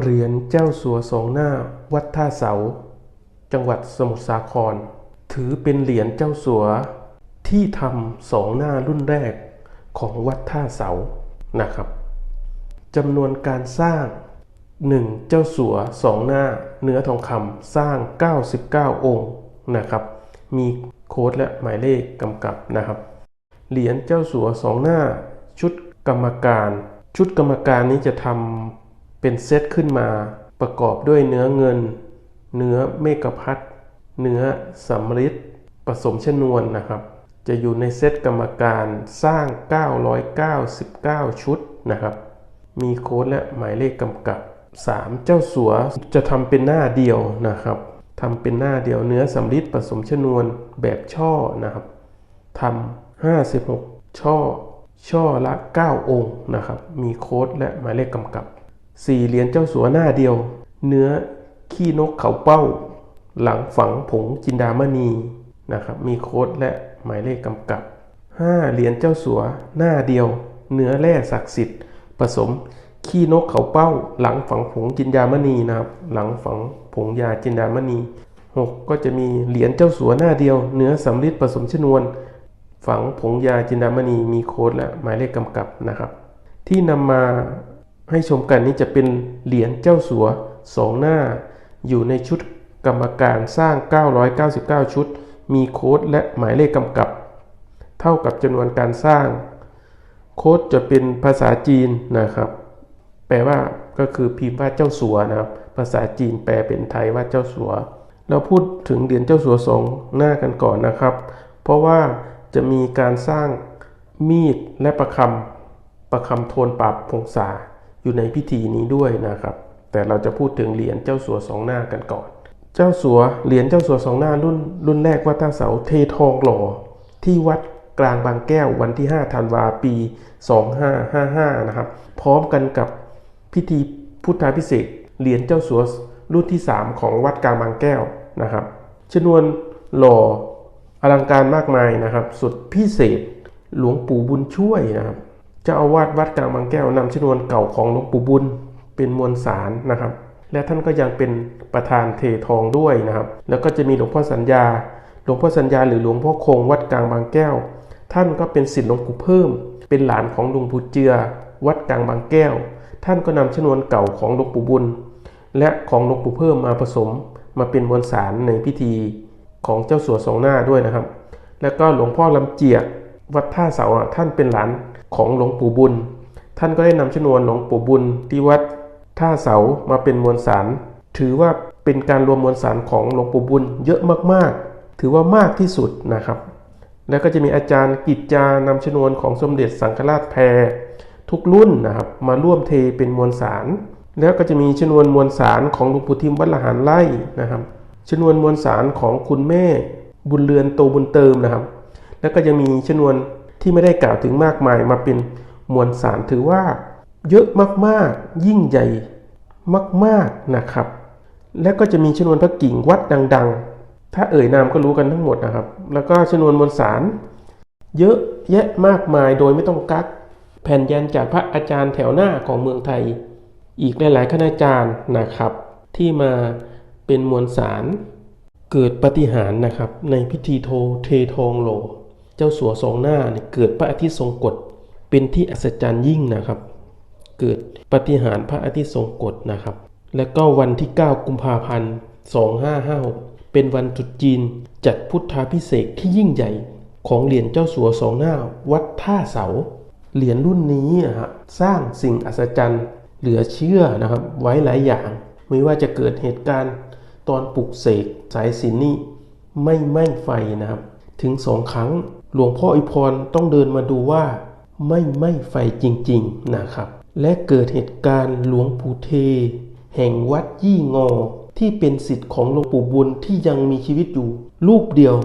เหรียญเจ้าสัวสองหน้าวัดท่าเสา จังหวัดสมุทรสาคร ถือเป็นเหรียญเจ้าสัวที่ทำสองหน้ารุ่นแรกของวัดท่าเสานะครับจำนวนการสร้าง 1. เจ้าสัวสองหน้า เนื้อทองคำสร้าง 99 องค์นะครับ มีโค้ดและหมายเลขกำกับนะครับ เหรียญเจ้าสัวสองหน้า ชุดกรรมการ ชุดกรรมการนี้จะทำ เป็นเซตขึ้นมาประกอบด้วยเนื้อเงิน เนื้อเมกะพัดเนื้อสำริดผสมชนวนนะครับ จะอยู่ในเซตกรรมการสร้าง 999 ชุดนะครับ มีโค้ดและหมายเลขกำกับ 3. เจ้าสัวจะทำเป็นหน้าเดียวนะครับทำเป็นหน้าเดียวเนื้อสำริดผสมชนวนแบบช่อนะครับทำ56 ช่อ ช่อละ 9 องค์นะครับ มีโค้ดและหมายเลขกำกับ 4. เหรียญเจ้าสัวหน้าเดียว เนื้อขี้นกเขาเป้า หลังฝังผงจินดามณีนะครับ มีโค้ดและหมายเลขกำกับ 5. เหรียญเจ้าสัวหน้าเดียว เนื้อแร่ศักดิ์สิทธิ์ ผสม ขี้นกเขาเป้า หลังฝังผงจินดามณีนะครับ หลังฝังผงยาจินดามณี 6. ก็จะมีเหรียญเจ้าสัวหน้าเดียว เนื้อสำริดผสมชนวน ฝังผงยาจินดามณีมีโค้ดและหมายเลขกำกับนะครับ ที่นำมา ให้ชมกันนี้จะเป็นเหรียญเจ้าสัวสองหน้า อยู่ในชุดกรรมการสร้าง 999 ชุด มีโค้ดและหมายเลขกำกับ เท่ากับจำนวนการสร้าง โค้ดจะเป็นภาษาจีนนะครับ แปลว่าก็คือพิมพ์ว่าเจ้าสัวนะครับ ภาษาจีนแปลเป็นไทยว่าเจ้าสัว เราพูดถึงเหรียญเจ้าสัวสองหน้ากันก่อนนะครับ เพราะว่าจะมีการสร้างมีดและประคำประคำโทนปราบพงษา อยู่ในพิธีนี้ด้วยนะครับ แต่เราจะพูดถึงเหรียญเจ้าสัวสองหน้ากันก่อน เจ้าสัวเหรียญเจ้าสัวสองหน้ารุ่น รุ่นแรกวัดท่าเสาเททองหล่อที่วัดกลางบางแก้ววันที่ 5 ธันวาปี 2555 นะครับ พร้อมกันกับพิธีพุทธาพิเศษเหรียญเจ้าสัวรุ่นที่ 3 ของวัดกลางบางแก้วนะครับชนวนหล่ออลังการมากมายนะครับ สุดพิเศษหลวงปู่บุญช่วยนะครับ จ้าอาวาสวัดกลางบางแก้วนำชนวนเก่าของหลวงปู่บุญเป็นมวลสารนะครับ และท่านก็ยังเป็นประธานเททองด้วยนะครับ แล้วก็จะมีหลวงพ่อสัญญา หลวงพ่อสัญญาหรือหลวงพ่อคงวัดกลางบางแก้ว ท่านก็เป็นศิษย์หลวงปู่เพิ่ม เป็นหลานของหลวงปู่เจือ วัดกลางบางแก้ว ท่านก็นำชนวนเก่าของหลวงปู่บุญ และของหลวงปู่เพิ่มมาผสม มาเป็นมวลสารในพิธีของเจ้าสัวสองหน้าด้วยนะครับ แล้วก็หลวงพ่อลำเจียกวัดท่าเสาท่านเป็นหลาน ของหลวงปู่บุญ ท่านก็ได้นำชนวนหลวงปู่บุญที่วัดท่าเสามาเป็นมวลสาร ถือว่าเป็นการรวมมวลสารของหลวงปู่บุญเยอะมากๆ ถือว่ามากที่สุดนะครับ แล้วก็จะมีอาจารย์กิจจานำชนวนของสมเด็จสังฆราชแพรทุกรุ่นนะครับมาร่วมเทเป็นมวลสาร แล้วก็จะมีชนวนมวลสารของหลวงปู่ทิมวัดละหารไล่นะครับชนวนมวลสารของคุณแม่บุญเรือนโตบุญเติมนะครับ แล้วก็ยังมีชนวน ที่ไม่ได้กล่าวถึงมากมายมาเป็นมวลสารถือว่า เยอะมากๆ ยิ่งใหญ่มากๆนะครับ แล้วก็จะมีชนวนพระกิ่งวัดดัง ๆ ถ้าเอ่ยนามก็รู้กันทั้งหมดนะครับ แล้วก็ชนวนมวลสาร เยอะแยะมากมายโดยไม่ต้องกัก แผ่นยันจากพระอาจารย์แถวหน้าของเมืองไทย อีกหลายๆคณาจารย์นะครับ ที่มาเป็นมวลสารเกิดปฏิหารนะครับในพิธีโทเททองโล เจ้าสัวสองหน้าเนี่ยเกิดพระอาทิตย์ทรงกฎเป็นที่อัศจรรย์ยิ่งนะครับ เกิดปฏิหารพระอาทิตย์ทรงกฎนะครับ และก็วันที่ 9 กุมภาพันธ์2556 เป็นวันตรุษจีนจัดพุทธาพิเศษที่ยิ่งใหญ่ของเหรียญเจ้าสัวสองหน้า วัดท่าเสา เหรียญรุ่นนี้นะฮะสร้างสิ่งอัศจรรย์เหลือเชื่อนะครับไว้หลายอย่าง ไม่ว่าจะเกิดเหตุการณ์ตอนปลุกเสกสายสินนี่ไม่ไหม้ไฟนะครับ ถึงสองครั้ง หลวงพ่ออิพรต้องเดินมาดูว่า ไม่ไม้ไฟจริงๆนะครับ และเกิดเหตุการณ์หลวงปู่เท แห่งวัดยี่งอ ที่เป็นสิทธิ์ของหลวงปู่บุญที่ยังมีชีวิตอยู่ รูปเดียว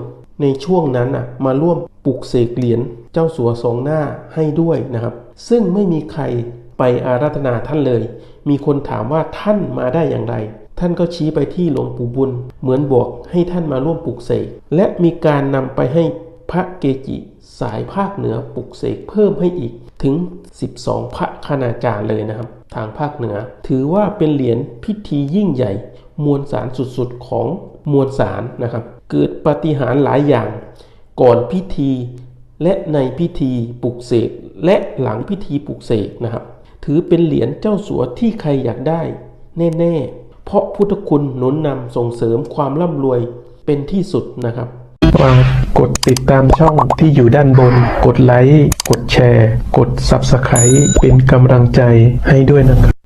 ในช่วงนั้นอะมาร่วมปลุกเสกเหรียญเจ้าสัวสองหน้าให้ด้วยนะครับ ซึ่งไม่มีใครไปอาราธนาท่านเลย มีคนถามว่าท่านมาได้อย่างไร ท่านก็ชี้ไปที่หลวงปู่บุญ เหมือนบอกให้ท่านมาร่วมปลุกเสกและมีการนำไปให้ พระเกจิสายภาคเหนือปลุกเสกเพิ่มให้อีกถึง 12 พระคณาจารย์เลยนะครับ ทางภาคเหนือ ถือว่าเป็นเหรียญพิธียิ่งใหญ่ มวลสารสุดๆของมวลสารนะครับ เกิดปฏิหารหลายอย่าง ก่อนพิธี และในพิธีปลุกเสกและหลังพิธีปลุกเสกนะครับ ถือเป็นเหรียญเจ้าสัวที่ใครอยากได้ แน่ๆ เพราะพุทธคุณหนุนนำส่งเสริมความร่ำรวยเป็นที่สุดนะครับ กดติดตามช่องที่อยู่ด้านบน กดไลค์ กดแชร์ กด Subscribe เป็นกำลังใจให้ด้วยนะครับ